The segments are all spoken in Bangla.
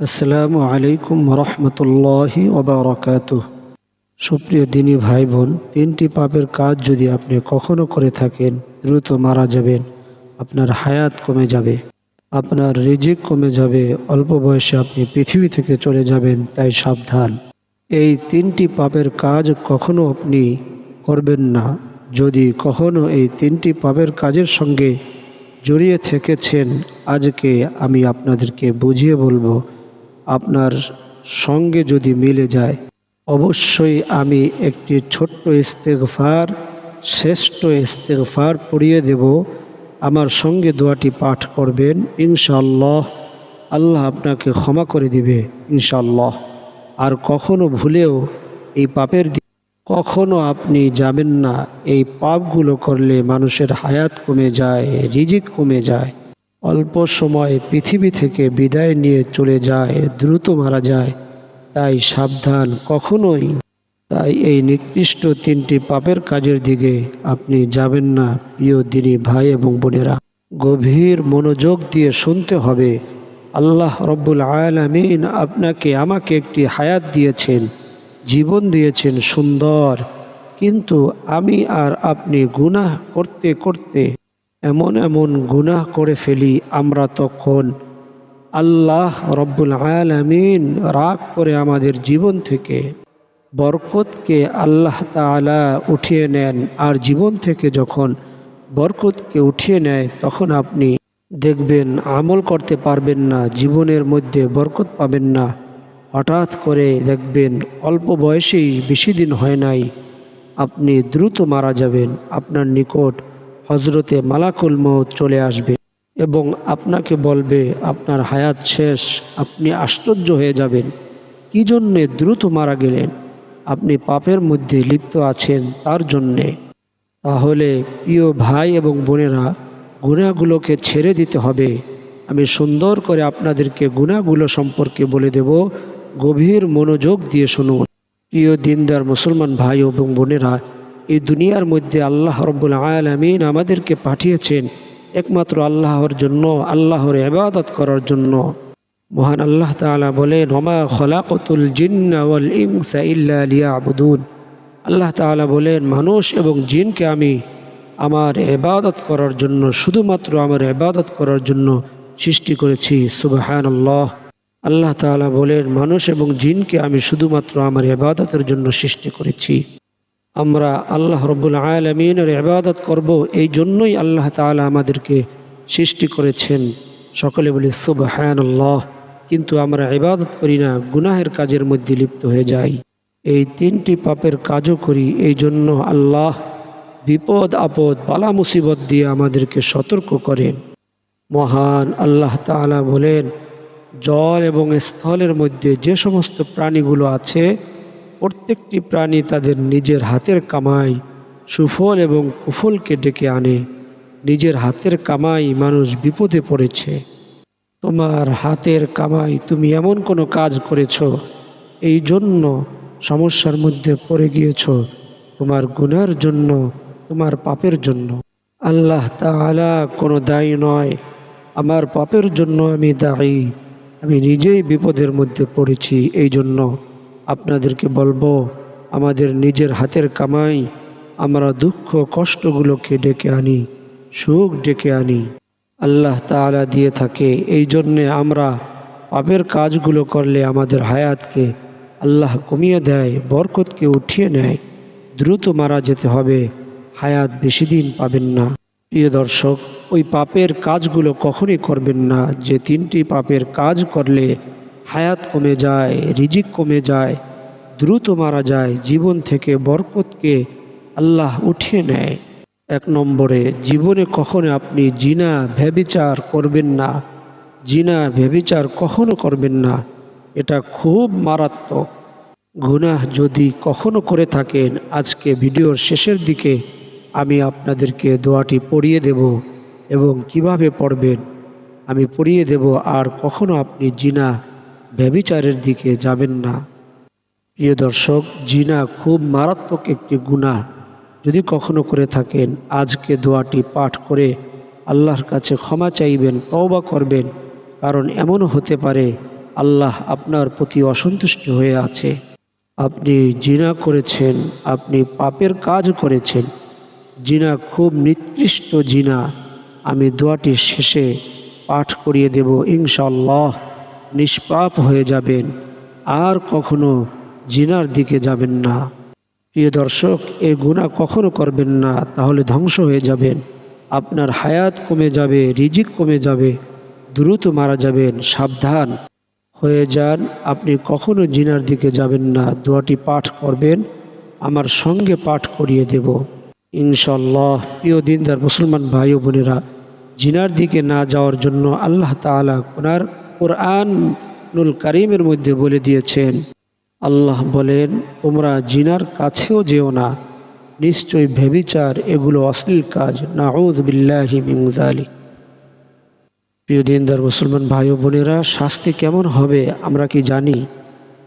আসসালামু আলাইকুম রহমতুল্লাহি ওবরাকাত সুপ্রিয় দিনী ভাই বোন তিনটি পাপের কাজ যদি আপনি কখনো করে থাকেন, দ্রুত মারা যাবেন, আপনার হায়াত কমে যাবে, আপনার রিজিক কমে যাবে, অল্প বয়সে আপনি পৃথিবী থেকে চলে যাবেন, তাই সাবধান। এই তিনটি পাপের কাজ কখনো আপনি করবেন না। যদি কখনো এই তিনটি পাপের কাজের সঙ্গে জড়িয়ে থেকেছেন, আজকে আমি আপনাদেরকে বুঝিয়ে বলব আপনার সঙ্গে যদি মিলে যায়, অবশ্যই আমি একটি ছোট্ট ইস্তেগফার, শ্রেষ্ঠ ইস্তেগফার পড়িয়ে দেব। আমার সঙ্গে দোয়াটি পাঠ করবেন ইনশাল্লাহ আল্লাহ আপনাকে ক্ষমা করে দিবে ইনশাল্লাহ আর কখনো ভুলেও এই পাপের কখনো আপনি যাবেন না। এই পাপগুলো করলে মানুষের হায়াত কমে যায়, রিজিক কমে যায়। অল্প সময় পৃথিবী থেকে বিদায় নিয়ে চলে যায়, দ্রুত মারা যায়। তাই সাবধান কখনোই। তাই এই নিকৃষ্ট তিনটি পাপের কাজের দিকে আপনি যাবেন না, প্রিয় দিনী ভাই এবং বোনেরা। গভীর মনোযোগ দিয়ে শুনতে হবে। আল্লাহ রব্বুল আলামিন আপনাকে আমাকে একটি হায়াত দিয়েছেন, জীবন দিয়েছেন সুন্দর। কিন্তু আমি আর আপনি গুনাহ করতে করতে এমন এমন গুনাহ করে ফেলি, আমরা তখন আল্লাহ রব্বুল আলামিন রাগ করে আমাদের জীবন থেকে বরকতকে আল্লাহ তাআলা উঠিয়ে নেন। আর জীবন থেকে যখন বরকতকে উঠিয়ে নেয়, তখন আপনি দেখবেন আমল করতে পারবেন না, জীবনের মধ্যে বরকত পাবেন না। হঠাৎ করে দেখবেন অল্প বয়সেই বেশি দিন হয় নাই, আপনি দ্রুত মারা যাবেন, আপনার নিকট হজরতে মালাকুল মৌত চলে আসবে এবং আপনাকে বলবে, আপনার হায়াত শেষ, আপনি আশ্চর্য হয়ে যাবেন। কি জন্যে দ্রুত মারা গেলেন? আপনি পাপের মধ্যে লিপ্ত আছেন তার জন্যে। তাহলে প্রিয় ভাই এবং বোনেরা গুণাগুলোকে ছেড়ে দিতে হবে। আমি সুন্দর করে আপনাদেরকে গুণাগুলো সম্পর্কে বলে দেব। গভীর মনোযোগ দিয়ে শুনুন। প্রিয় দিনদার মুসলমান ভাই এবং বোনেরা এই দুনিয়ার মধ্যে আল্লাহ রব্বুল আলামিন আমাদেরকে পাঠিয়েছেন একমাত্র আল্লাহর জন্য, আল্লাহর ইবাদত করার জন্য। মহান আল্লাহ তাআলা বলেন, ওমা খলাকতুল জিন্না ওয়াল ইনসা ইল্লা লিয়াবুদুন। আল্লাহ তাআলা বলেন, মানুষ এবং জিনকে আমি আমার এবাদত করার জন্য, শুধুমাত্র আমার এবাদত করার জন্য সৃষ্টি করেছি। সুবহানাল্লাহ। আল্লাহ তাআলা বলেন, মানুষ এবং জিনকে আমি শুধুমাত্র আমার এবাদতের জন্য সৃষ্টি করেছি। আমরা আল্লাহ রব্বুল আলমিনের ইবাদত করব। এই জন্যই আল্লাহ তাআলা আমাদেরকে সৃষ্টি করেছেন। সকলে বলি, সুবহানাল্লাহ। কিন্তু আমরা ইবাদত করি না, গুনাহের কাজের মধ্যে লিপ্ত হয়ে যাই। এই তিনটি পাপের কাজও করি। এই জন্য আল্লাহ বিপদ, আপদ, বালা, মুসিবত দিয়ে আমাদেরকে সতর্ক করেন। মহান আল্লাহ তাআলা বলেন, জল এবং স্থলের মধ্যে যে সমস্ত প্রাণীগুলো আছে প্রত্যেকটি প্রাণী তাদের নিজের হাতের কামাই, সুফল এবং কুফলকে ডেকে আনে। নিজের হাতের কামাই মানুষ বিপদে পড়েছে। তোমার হাতের কামাই তুমি এমন কোনো কাজ করেছ, এই জন্য সমস্যার মধ্যে পড়ে গিয়েছ। তোমার গুনার জন্য, তোমার পাপের জন্য। আল্লাহ তাআলা কোনো দায়ী নয়। আমার পাপের জন্য আমি দায়ী। আমি নিজেই বিপদের মধ্যে পড়েছি, এই জন্য। আপনাদেরকে বলব, আমাদের নিজের হাতের কামাই, আমরা দুঃখ কষ্টগুলোকে ডেকে আনি, সুখ ডেকে আনি। আল্লাহ তাআলা দিয়ে থাকে। এই জন্যে আমরা পাপের কাজগুলো করলে আমাদের হায়াতকে আল্লাহ কমিয়ে দেয়, বরকতকে উঠিয়ে নেয়। দ্রুত মারা যেতে হবে, হায়াত বেশি দিন পাবেন না। প্রিয় দর্শক, ওই পাপের কাজগুলো কখনই করবেন না। যে তিনটি পাপের কাজ করলে হায়াত কমে যায়, রিজিক কমে যায়, দ্রুত মারা যায়, জীবন থেকে বরকতকে আল্লাহ উঠিয়ে নেয়। এক নম্বরে, জীবনে কখনো আপনি জিনা ভেবিচার করবেন না। জিনা ভেবিচার কখনো করবেন না। এটা খুব মারাত্মক। গুনাহ যদি কখনো করে থাকেন, আজকে ভিডিওর শেষের দিকে আমি আপনাদেরকে দোয়াটি পড়িয়ে দেব এবং কীভাবে পড়বেন, আমি পড়িয়ে দেব, আর কখনো আপনি জিনা ব্যবিচারের দিকে যাবেন না। প্রিয় দর্শক, জিনা খুব মারাত্মক একটি গুনাহ যদি কখনো করে থাকেন, আজকে দোয়াটি পাঠ করে আল্লাহর কাছে ক্ষমা চাইবেন, তওবা করবেন। কারণ এমনও হতে পারে, আল্লাহ আপনার প্রতি অসন্তুষ্ট হয়ে আছে। আপনি জিনা করেছেন, আপনি পাপের কাজ করেছেন। জিনা খুব নিকৃষ্ট জিনা। আমি দোয়াটির শেষে পাঠ করিয়ে দেব ইনশাল্লাহ নিষ্পাপ হয়ে যাবেন। আর কখনো জিনার দিকে যাবেন না। প্রিয় দর্শক, এ গুণা কখনো করবেন না, তাহলে ধ্বংস হয়ে যাবেন। আপনার হায়াত কমে যাবে, রিজিক কমে যাবে, দ্রুত মারা যাবেন, সাবধান হয়ে যান। আপনি কখনো জিনার দিকে যাবেন না। দোয়াটি পাঠ করবেন, আমার সঙ্গে পাঠ করিয়ে দেব। ইনশাল্লাহ প্রিয় দিনদার মুসলমান ভাই বোনেরা, জিনার দিকে না যাওয়ার জন্য আল্লাহ তাআলা কোনার কোরআনুল কারিমের মধ্যে বলে দিয়েছেন, আল্লাহ বলেন, তোমরা জিনার কাছেও যেও না নিশ্চয়ই ভেবিচার এগুলো অশ্লীল কাজ নাউদ বিল্লাহি প্রিয় দিনদার মুসলমান ভাই বোনেরা, শাস্তি কেমন হবে আমরা কি জানি?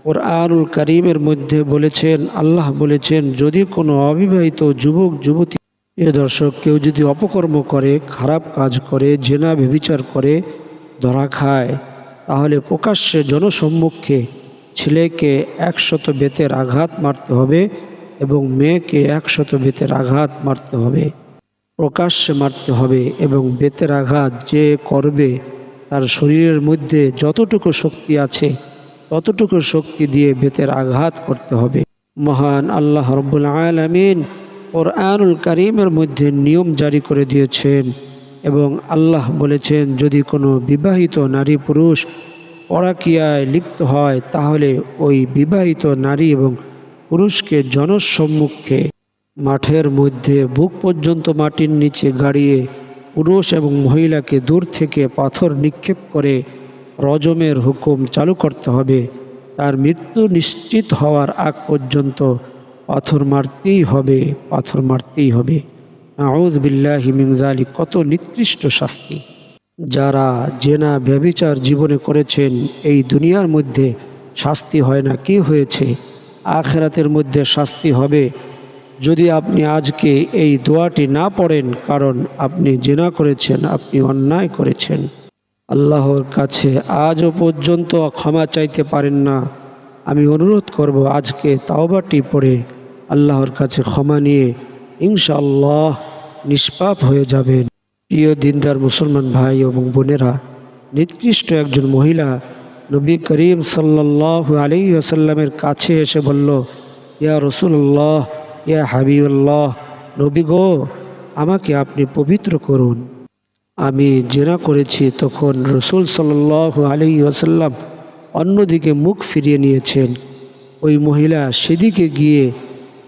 ওর আনুল করিমের মধ্যে বলেছেন, আল্লাহ বলেছেন, যদি কোনো অবিবাহিত যুবক, যুবতী, এ দর্শক কেউ যদি অপকর্ম করে, খারাপ কাজ করে, জেনা বেবিচার করে, ধরা খায় তাহলে প্রকাশ্যে জনসম্মুখে ছেলেকে একশত বেতের আঘাত মারতে হবে এবং মেয়েকে একশত বেতের আঘাত মারতে হবে। প্রকাশ্যে মারতে হবে এবং বেতের আঘাত যে করবে তার শরীরের মধ্যে যতটুকু শক্তি আছে, ততটুকু শক্তি দিয়ে বেতের আঘাত করতে হবে। মহান আল্লাহ রব্বুল আলমিন ওর আনুল করিমের মধ্যে নিয়ম জারি করে দিয়েছেন এবং আল্লাহ বলেছেন, যদি কোনো বিবাহিত নারী পুরুষ পরাকিয়ায় লিপ্ত হয়, তাহলে ওই বিবাহিত নারী এবং পুরুষকে জনসম্মুখে মাঠের মধ্যে বুক পর্যন্ত মাটির নিচে গাড়িয়ে পুরুষ এবং মহিলাকে দূর থেকে পাথর নিক্ষেপ করে রজমের হুকুম চালু করতে হবে। তার মৃত্যু নিশ্চিত হওয়ার আগ পর্যন্ত পাথর মারতেই হবে, পাথর মারতেই হবে। আউজ বিল্লাহি মিংজালি কত নিকৃষ্ট শাস্তি। যারা জেনা ব্যবিচার জীবনে করেছেন, এই দুনিয়ার মধ্যে শাস্তি হয় না। কি হয়েছে? আখেরাতের মধ্যে শাস্তি হবে। যদি আপনি আজকে এই দোয়াটি না পড়েন, কারণ আপনি জেনা করেছেন, আপনি অন্যায় করেছেন। আল্লাহর কাছে আজও পর্যন্ত ক্ষমা চাইতে পারেন না। আমি অনুরোধ করব আজকে তাওবাটি পড়ে আল্লাহর কাছে ক্ষমা নিয়ে ইনশাআল্লাহ নিষ্পাপ হয়ে যাবেন। প্রিয় দিনদার মুসলমান ভাই এবং বোনেরা, নিকৃষ্ট একজন মহিলা নবী করিম সাল্লাহ আলী আসাল্লামের কাছে এসে বলল, ইয়া রসুল্লাহ ইয়া হাবিবুল্লাহ, নবী গো, আমাকে আপনি পবিত্র করুন। আমি জেনা করেছি, তখন রসুল সাল্লাহ আলী আসাল্লাম অন্যদিকে মুখ ফিরিয়ে নিয়েছেন। ওই মহিলা সেদিকে গিয়ে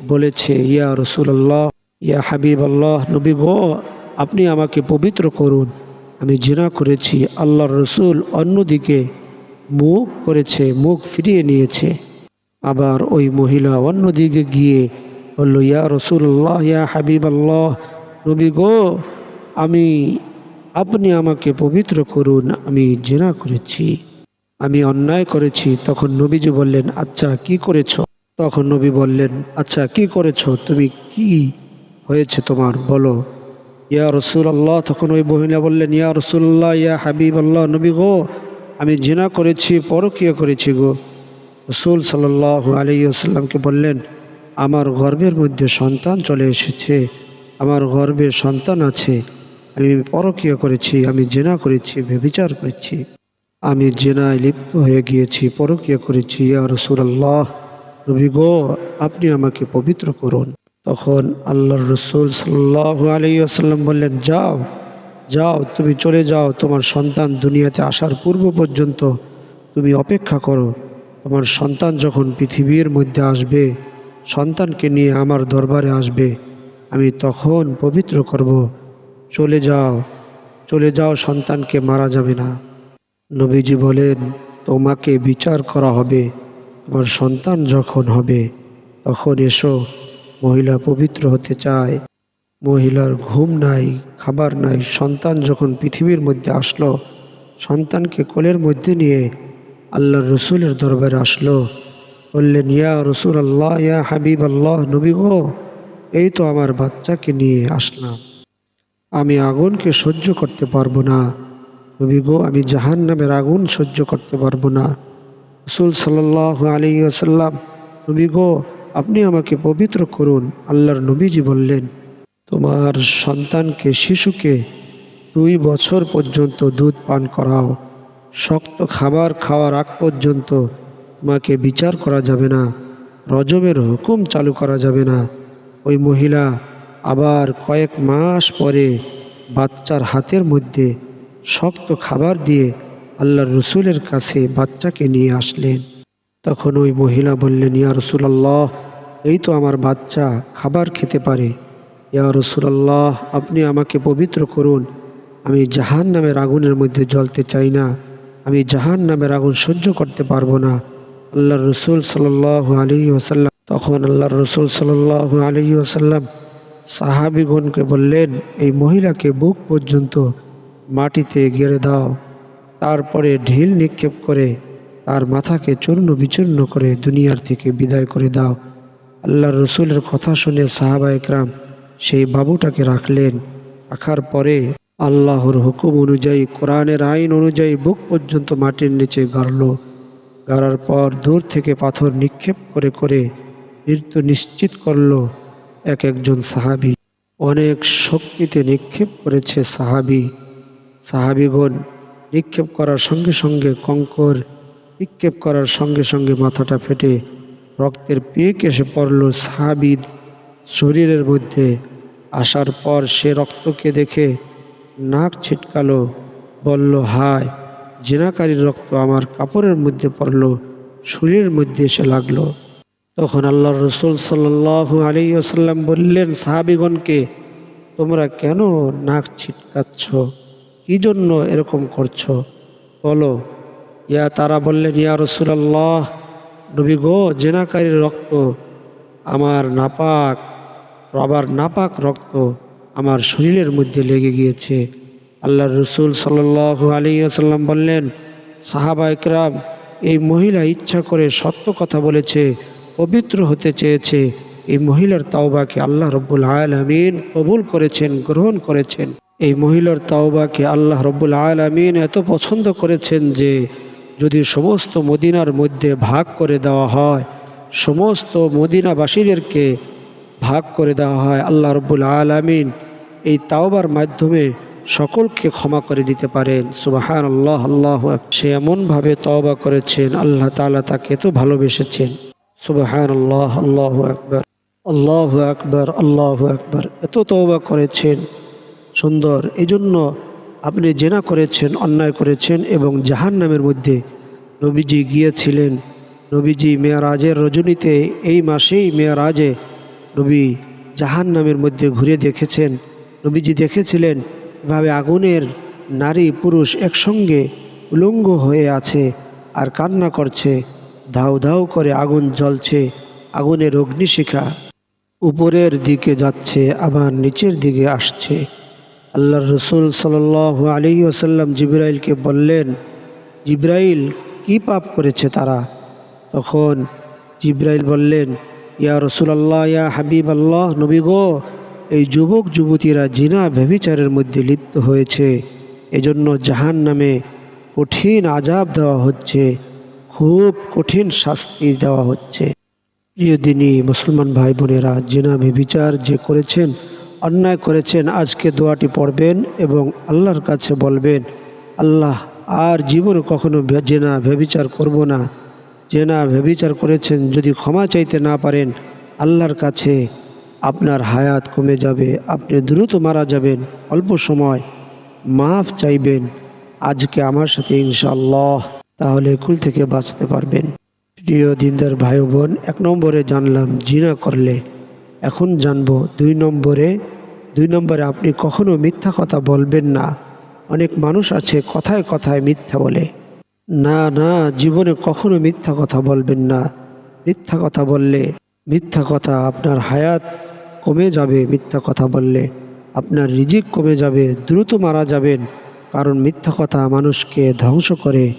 বলেছে, ইয়া রসুল্লাহ ইয়া হাবিব আল্লাহ নবী গো, আপনি আমাকে পবিত্র করুন। আমি জেনা করেছি, আল্লাহর রসুল অন্যদিকে মুখ করেছে, মুখ ফিরিয়ে নিয়েছে। আবার ওই মহিলা অন্যদিকে গিয়ে বলল, ইয়া রসুল্লাহ ইয়া হাবিব আল্লাহ নবী গো, আমি, আপনি আমাকে পবিত্র করুন, আমি জেনা করেছি, আমি অন্যায় করেছি। তখন নবীজি বললেন আচ্ছা কি করেছ? তখন নবী বললেন আচ্ছা কি করেছ? তুমি কি হয়েছে তোমার? বলো। ইয়া রসুল আল্লাহ তখন ওই মহিলা বললেন, ইয়া রসুল্লাহ ইয়া হাবিব আল্লাহ নবী গো, আমি জেনা করেছি, পরকীয় করেছি গো। রসুল সাল্লাহ আলী আসাল্লামকে বললেন, আমার গর্বের মধ্যে সন্তান চলে এসেছে, আমার গর্ভে সন্তান আছে, আমি পরকীয় করেছি, আমি জেনা করেছি ভেবিচার করেছি, আমি জেনায় লিপ্ত হয়ে গিয়েছি, পরকীয় করেছি, ইয়া রসুল আল্লাহ নবী গো, আপনি আমাকে পবিত্র করুন। তখন আল্লাহর রসুল সাল্লাহ আলী আসাল্লাম বললেন, যাও যাও, তুমি চলে যাও, তোমার সন্তান দুনিয়াতে আসার পূর্ব পর্যন্ত তুমি অপেক্ষা করো। তোমার সন্তান যখন পৃথিবীর মধ্যে আসবে, সন্তানকে নিয়ে আমার দরবারে আসবে। আমি তখন পবিত্র করব। চলে যাও চলে যাও, সন্তানকে মারা যাবে না। নবীজি বলেন, তোমাকে বিচার করা হবে। তোমার সন্তান যখন হবে, তখন এসো মহিলা পবিত্র হতে চায়। মহিলার ঘুম নাই, খাবার নাই। সন্তান যখন পৃথিবীর মধ্যে আসলো, সন্তানকে কোলের মধ্যে নিয়ে আল্লাহ রসুলের দরবারে আসলো। বললেন, ইয়া রসুল আল্লাহ ইয়া হাবিব আল্লাহ নবী গো এই তো আমার বাচ্চাকে নিয়ে আসলাম। আমি আগুনকে সহ্য করতে পারব না। নবী গো, আমি জাহান নামের আগুন সহ্য করতে পারব না। রসুল সাল্লাহ আলী আসাল্লাম নবী গো আপনি আমাকে পবিত্র করুন, আল্লাহর নবীজি বললেন, তোমার সন্তানকে, শিশুকে দুই বছর পর্যন্ত দুধ পান করাও। শক্ত খাবার খাওয়ার আগ পর্যন্ত তোমাকে বিচার করা যাবে না, রজবের হুকুম চালু করা যাবে না। ওই মহিলা আবার কয়েক মাস পরে বাচ্চার হাতের মধ্যে শক্ত খাবার দিয়ে আল্লাহর রসুলের কাছে বাচ্চাকে নিয়ে আসলেন। তখন ওই মহিলা বললেন, ইয়া রসুলাল্লাহ, এই তো আমার বাচ্চা, খাবার খেতে পারে। ইয়া রসুলাল্লাহ, আপনি আমাকে পবিত্র করুন। আমি জাহান নামের আগুনের মধ্যে জ্বলতে চাই না। আমি জাহান নামের আগুন সহ্য করতে পারব না। আল্লাহর রসুল সাল আলী ওসাল্লাম তখন আল্লাহর রসুল সাল আলী ওসাল্লাম সাহাবিগণকে বললেন, এই মহিলাকে বুক পর্যন্ত মাটিতে গেড়ে দাও। তারপরে ঢিল নিক্ষেপ করে তার মাথাকে চূর্ণ বিচূর্ণ করে দুনিয়ার থেকে বিদায় করে দাও। আল্লাহ রসুলের কথা শুনে সাহাবা একরাম সেই বাবুটাকে রাখলেন। রাখার পরে আল্লাহর হুকুম অনুযায়ী, কোরআনের আইন অনুযায়ী বুক পর্যন্ত মাটির নিচে গাড়ল। গাড়ার পর দূর থেকে পাথর নিক্ষেপ করে করে মৃত্যু নিশ্চিত করল এক একজন সাহাবি। অনেক শক্তিতে নিক্ষেপ করেছে সাহাবি। সাহাবিগণ নিক্ষেপ করার সঙ্গে সঙ্গে কঙ্কর নিক্ষেপ করার সঙ্গে সঙ্গে মাথাটা ফেটে রক্তের পেক এসে পড়ল সাহাবিদ শরীরের মধ্যে। আসার পর সে রক্তকে দেখে নাক ছিটকালো, বলল, হায়, জেনাকারীর রক্ত আমার কাপড়ের মধ্যে পড়ল, শরীরের মধ্যে এসে লাগল। তখন আল্লাহ রসুল সাল্লাহ আলী আসাল্লাম বললেন, সাহাবিগণকে তোমরা কেন নাক ছিটকাচ্ছ? কি জন্য এরকম করছ? বলো। ইয়া তারা বললেন, ইয়া রসুলাল্লাহ, নবী গো, জেনাকারীর রক্ত, আমার নাপাক আবার নাপাক রক্ত আমার শরীরের মধ্যে লেগে গিয়েছে। আল্লাহ রসুল সাল্লাহ আলী আসাল্লাম বললেন, সাহাবা একরাম, এই মহিলা ইচ্ছা করে সত্য কথা বলেছে, পবিত্র হতে চেয়েছে। এই মহিলার তাওবাকে আল্লাহ রব্বুল আলমিন কবুল করেছেন, গ্রহণ করেছেন। এই মহিলার তাওবাকে আল্লাহ রব্বুল আলমিন এত পছন্দ করেছেন যে যদি সমস্ত মদিনার মধ্যে ভাগ করে দেওয়া হয়, সমস্ত মদিনাবাসীদেরকে ভাগ করে দেওয়া হয়, আল্লাহ রব্বুল আলমিন এই তাওবার মাধ্যমে সকলকে ক্ষমা করে দিতে পারেন। সুবাহান আল্লাহ আল্লাহ সে এমনভাবে তওবা করেছেন, আল্লাহ তালা তাকে তো ভালোবেসেছেন। সুবাহান আল্লাহ আল্লাহ আকবর। আল্লাহ আকবর আল্লাহ আকবর। এত তওবা করেছেন, সুন্দর। এই জন্য আপনি জেনা করেছেন, অন্যায় করেছেন এবং জাহান নামের মধ্যে নবীজি গিয়েছিলেন। নবীজি মেয়ারাজের রজনীতে এই মাসেই মেয়ারাজে নবী জাহান নামের মধ্যে ঘুরে দেখেছেন। নবীজি দেখেছিলেন এভাবে আগুনের নারী পুরুষ একসঙ্গে উলঙ্গ হয়ে আছে আর কান্না করছে ধাউ ধাউ করে আগুন জ্বলছে, আগুনের অগ্নিশিখা উপরের দিকে যাচ্ছে, আবার নিচের দিকে আসছে। আল্লাহ রসুল সাল আলী আসাল্লাম জিব্রাইলকে বললেন, জিব্রাইল, কি পাপ করেছে তারা? তখন জিব্রাইল বললেন, ইয়া রসুল আল্লাহ ইয়া হাবিব আল্লাহ নবী গো, এই যুবক, যুবতীরা জিনা, ব্যভিচারের মধ্যে লিপ্ত হয়েছে। এজন্য জাহান নামে কঠিন আজাব দেওয়া হচ্ছে, খুব কঠিন শাস্তি দেওয়া হচ্ছে। প্রিয় দিনী, মুসলমান ভাই বোনেরা জিনা, ব্যভিচার যে করেছেন অন্যায় করেছেন, আজকে দোয়াটি পড়বেন এবং আল্লাহর কাছে বলবেন, আল্লাহ, আর জীবনে কখনো জেনা, ভেবিচার করব না। জেনা ব্যভিচার করেছেন, যদি ক্ষমা চাইতে না পারেন, আল্লাহর কাছে আপনার হায়াত কমে যাবে, আপনি দ্রুত মারা যাবেন, অল্প সময় মাফ চাইবেন, আজকে আমার সাথে ইনশাল্লাহ তাহলে কুল থেকে বাঁচতে পারবেন। প্রিয় দিনদার ভাই বোন, এক নম্বরে জানলাম, জিনা করলে এখন জানব দুই নম্বরে দুই নম্বরে আপনি কখনো মিথ্যা কথা বলবেন না। অনেক মানুষ আছে কথায় কথায় মিথ্যা বলে। না না, জীবনে কখনো মিথ্যা কথা বলবেন না। মিথ্যা কথা বললে মিথ্যা কথা আপনার হায়াত কমে যাবে, মিথ্যা কথা বললে আপনার রিজিক কমে যাবে, দ্রুত মারা যাবেন। কারণ মিথ্যা কথা মানুষকে ধ্বংস করে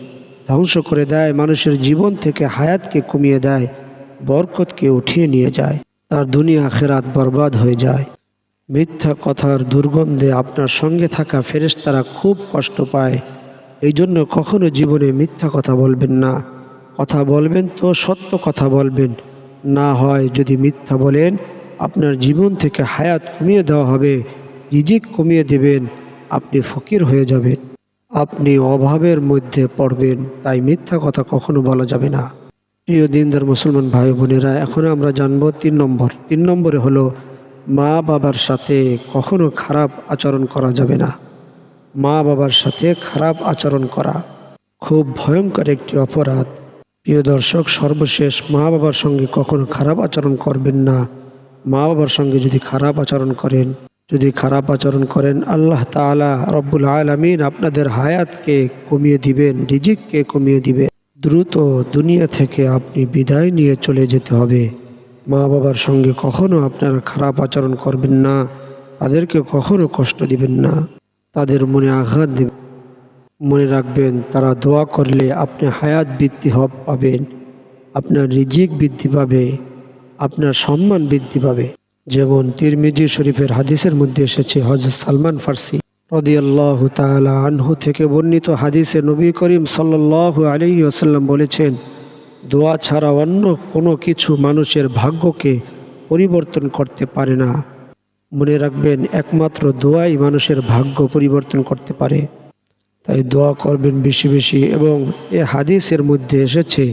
ধ্বংস করে দেয়, মানুষের জীবন থেকে হায়াতকে কমিয়ে দেয়, বরকতকে উঠিয়ে নিয়ে যায়। তার দুনিয়া আখেরাত বরবাদ হয়ে যায়। মিথ্যা কথার দুর্গন্ধে আপনার সঙ্গে থাকা ফেরেশতারা খুব কষ্ট পায়। এই জন্য কখনো জীবনে মিথ্যা কথা বলবেন না। কথা বলবেন তো সত্য কথা বলবেন। না হয় যদি মিথ্যা বলেন, আপনার জীবন থেকে হায়াত কমিয়ে দেওয়া হবে, রিজিক কমিয়ে দেবেন, আপনি ফকির হয়ে যাবেন। আপনি অভাবের মধ্যে পড়বেন, তাই মিথ্যা কথা কখনো বলা যাবে না। প্রিয় দিনদার মুসলমান ভাই বোনেরা, এখন আমরা জানব তিন নম্বর। তিন নম্বরে হলো, মা বাবার সাথে কখনো খারাপ আচরণ করা যাবে না। মা বাবার সাথে খারাপ আচরণ করা খুব ভয়ঙ্কর একটি অপরাধ। প্রিয় দর্শক, সর্বশেষ মা বাবার সঙ্গে কখনো খারাপ আচরণ করবেন না। মা বাবার সঙ্গে যদি খারাপ আচরণ করেন, যদি খারাপ আচরণ করেন, আল্লাহ তাআলা রব্বুল আলমিন আপনাদের হায়াতকে কমিয়ে দিবেন, রিজিককে কমিয়ে দিবেন। দ্রুত দুনিয়া থেকে আপনি বিদায় নিয়ে চলে যেতে হবে। মা বাবার সঙ্গে কখনো আপনারা খারাপ আচরণ করবেন না, তাদেরকে কখনো কষ্ট দিবেন না। তাদের মনে আঘাত দিবেন। মনে রাখবেন, তারা দোয়া করলে আপনি হায়াত বৃদ্ধি হব পাবেন। আপনার রিজিক বৃদ্ধি পাবে। আপনার সম্মান বৃদ্ধি পাবে। যেমন তিরমিজি শরীফের হাদিসের মধ্যে এসেছে হজরত সালমান ফার্সি রদিয়াল্লাহ তালা আনহু থেকে বর্ণিত হাদিসে নবী করিম সাল্লাল্লাহু আলাইহি ওয়াসাল্লাম বলেছেন, দোয়া ছাড়া অন্য কোনো কিছু মানুষের ভাগ্যকে পরিবর্তন করতে পারে না। মনে রাখবেন, একমাত্র দোয়াই মানুষের ভাগ্য পরিবর্তন করতে পারে। তাই দোয়া করবেন বেশি বেশি এবং এ হাদিসের মধ্যে এসেছে,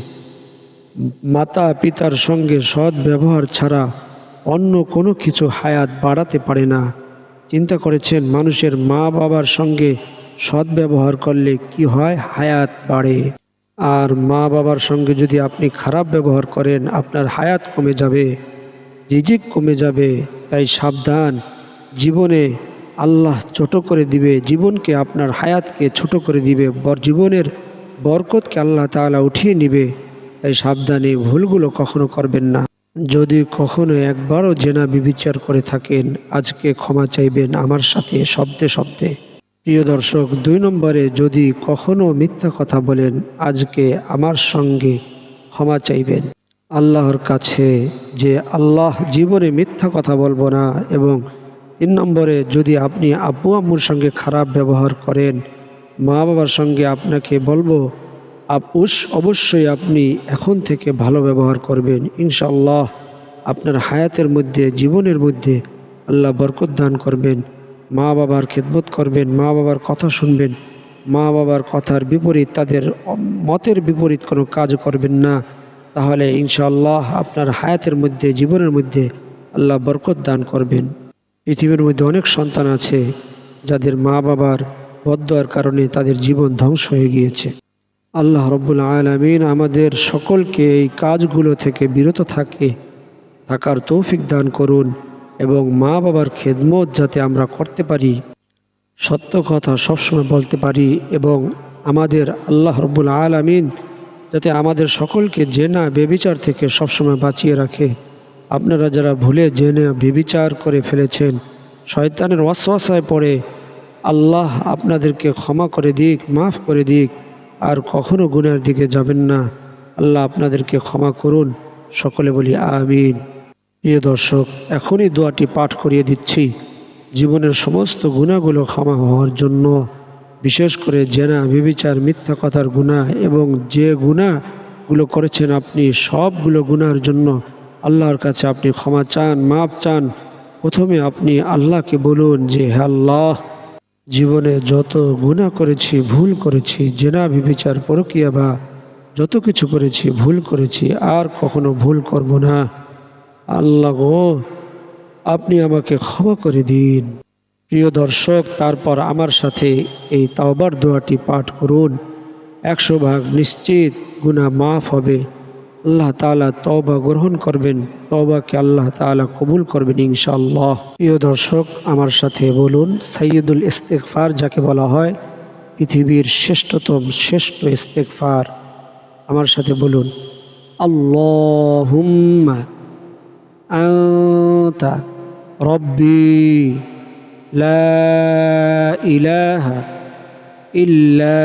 মাতা পিতার সঙ্গে সৎ ব্যবহার ছাড়া অন্য কোনো কিছু হায়াত বাড়াতে পারে না। চিন্তা করেছেন, মানুষের মা বাবার সঙ্গে সৎ ব্যবহার করলে কি হয়? হায়াত বাড়ে। আর মা বাবার সঙ্গে যদি আপনি খারাপ ব্যবহার করেন, আপনার হায়াত কমে যাবে, রিজিক কমে যাবে। তাই সাবধান, জীবনে আল্লাহ ছোট করে দিবে, জীবনকে আপনার হায়াতকে ছোট করে দিবে, বর জীবনের বরকতকে আল্লাহ তাআলা উঠিয়ে নিবে। তাই সাবধানে ভুলগুলো কখনো করবেন না। যদি কখনো একবারও জেনা বিবিচার করে থাকেন, আজকে ক্ষমা চাইবেন আমার সাথে শব্দে শব্দে। প্রিয় দর্শক, দুই নম্বরে যদি কখনো মিথ্যা কথা বলেন, আজকে আমার সঙ্গে ক্ষমা চাইবেন। আল্লাহর কাছে যে আল্লাহ জীবনে মিথ্যা কথা বলব না এবং তিন নম্বরে যদি আপনি আব্বু আম্মুর সঙ্গে খারাপ ব্যবহার করেন মা বাবার সঙ্গে আপনাকে বলব আপুস অবশ্যই আপনি এখন থেকে ভালো ব্যবহার করবেন ইনশাল্লাহ আপনার হায়াতের মধ্যে, জীবনের মধ্যে আল্লাহ বরকত দান করবেন, মা বাবার খেদমত করবেন, মা বাবার কথা শুনবেন, মা বাবার কথার বিপরীত, তাদের মতের বিপরীত কোনো কাজ করবেন না। তাহলে ইনশাআল্লাহ আপনার হায়াতের মধ্যে, জীবনের মধ্যে আল্লাহ বরকত দান করবেন। পৃথিবীর মধ্যে অনেক সন্তান আছে, যাদের মা বাবার বদ্যার কারণে তাদের জীবন ধ্বংস হয়ে গিয়েছে। আল্লাহ রব্বুল আলমিন আমাদের সকলকে এই কাজগুলো থেকে বিরত থাকে, থাকার তৌফিক দান করুন এবং মা বাবার খেদমত যাতে আমরা করতে পারি, সত্য কথা সবসময় বলতে পারি এবং আমাদের আল্লাহ রব্বুল আলমিন যাতে আমাদের সকলকে জেনা বেবিচার থেকে সবসময় বাঁচিয়ে রাখে। আপনারা যারা ভুলে জেনে বেবিচার করে ফেলেছেন, শয়তানের ওয়াসওয়াসায় পড়ে, আল্লাহ আপনাদেরকে ক্ষমা করে দিক, মাফ করে দিক। আর কখনো গুনার দিকে যাবেন না। আল্লাহ আপনাদেরকে ক্ষমা করুন। সকলে বলি আমিন। প্রিয় দর্শক, এখনই দোয়াটি পাঠ করিয়ে দিচ্ছি। জীবনের সমস্ত গুণাগুলো ক্ষমা হওয়ার জন্য, বিশেষ করে জেনা, বিবিচার, মিথ্যা কথার গুণা এবং যে গুণাগুলো করেছেন আপনি, সবগুলো গুনার জন্য আল্লাহর কাছে আপনি ক্ষমা চান মাপ চান। প্রথমে আপনি আল্লাহকে বলুন যে, হে আল্লাহ জীবনে যত গুণা করেছি, ভুল করেছি, জেনা, বিবিচার পরকিয়া বা যত কিছু করেছি, ভুল করেছি, আর কখনো ভুল করব না। আল্লাহ গো, আপনি আমাকে ক্ষমা করে দিন। প্রিয় দর্শক, তারপর আমার সাথে এই তাওবার দোয়াটি পাঠ করুন। একশো ভাগ নিশ্চিত গুণা মাফ হবে। আল্লাহ তালা তওবা গ্রহণ করবেন। তবাকে আল্লাহ তালা কবুল করবেন ইনশাল্লাহ প্রিয় দর্শক, আমার সাথে বলুন সৈয়দুল ইস্তেকফার যাকে বলা হয়, পৃথিবীর শ্রেষ্ঠতম, শ্রেষ্ঠ ইস্তেকফার আমার সাথে বলুন আল্লাহ রব্বি লা ইলাহা ইল্লা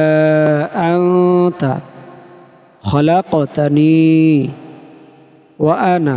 ওয়া আনা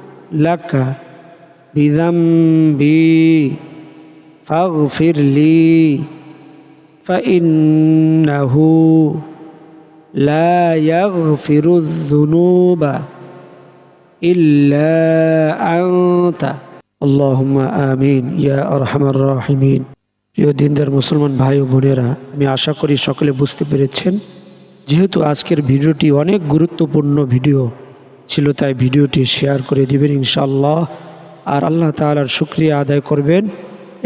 লাকা বিদম্বি ফাগফিরলি ফাইন্নাহু লা ইয়াগফিরুজ যুনুবা ইল্লা আনতা। আল্লাহুম্মা আমিন, ইয়া আরহামার রাহিমিন। প্রিয় দিনদার মুসলমান ভাই ও বোনেরা, আমি আশা করি সকলে বুঝতে পেরেছেন। যেহেতু আজকের ভিডিওটি অনেক গুরুত্বপূর্ণ ভিডিও ছিল, তাই ভিডিওটি শেয়ার করে দিবেন ইনশাল্লাহ আর আল্লাহ তালার শুক্রিয়া আদায় করবেন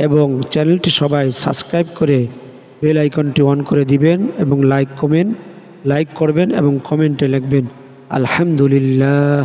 এবং চ্যানেলটি সবাই সাবস্ক্রাইব করে বেল আইকনটি অন করে দিবেন এবং লাইক কমেন্ট, লাইক করবেন এবং কমেন্টে লিখবেন, আলহামদুলিল্লাহ।